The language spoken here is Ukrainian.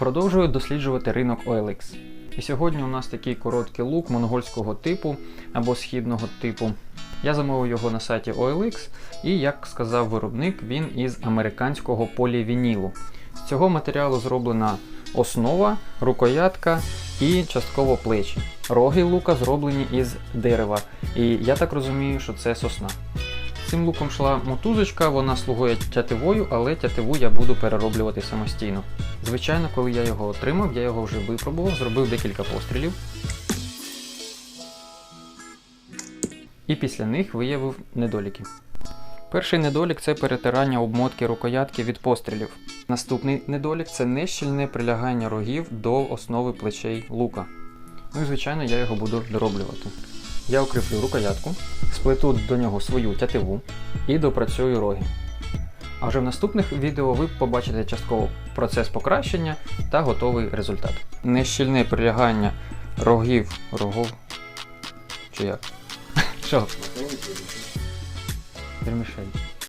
Продовжую досліджувати ринок OLX. І сьогодні у нас такий короткий лук монгольського типу або східного типу. Я замовив його на сайті OLX, і, як сказав виробник, він із американського полівінілу. З цього матеріалу зроблена основа, рукоятка і частково плечі. Роги лука зроблені із дерева, і я так розумію, що це сосна. Цим луком йшла мотузочка, вона слугує тятивою, але тятиву я буду перероблювати самостійно. Звичайно, коли я його отримав, я його вже випробував, зробив декілька пострілів. І після них виявив недоліки. Перший недолік це перетирання обмотки рукоятки від пострілів. Наступний недолік це нещільне прилягання рогів до основи плечей лука. Ну і звичайно, я його буду дороблювати. Я укріплю рукоятку, сплету до нього свою тятиву і допрацюю роги. А вже в наступних відео ви побачите частково процес покращення та готовий результат. Нещільне прилягання рогів рогов. Чи як? Що? Вермішель.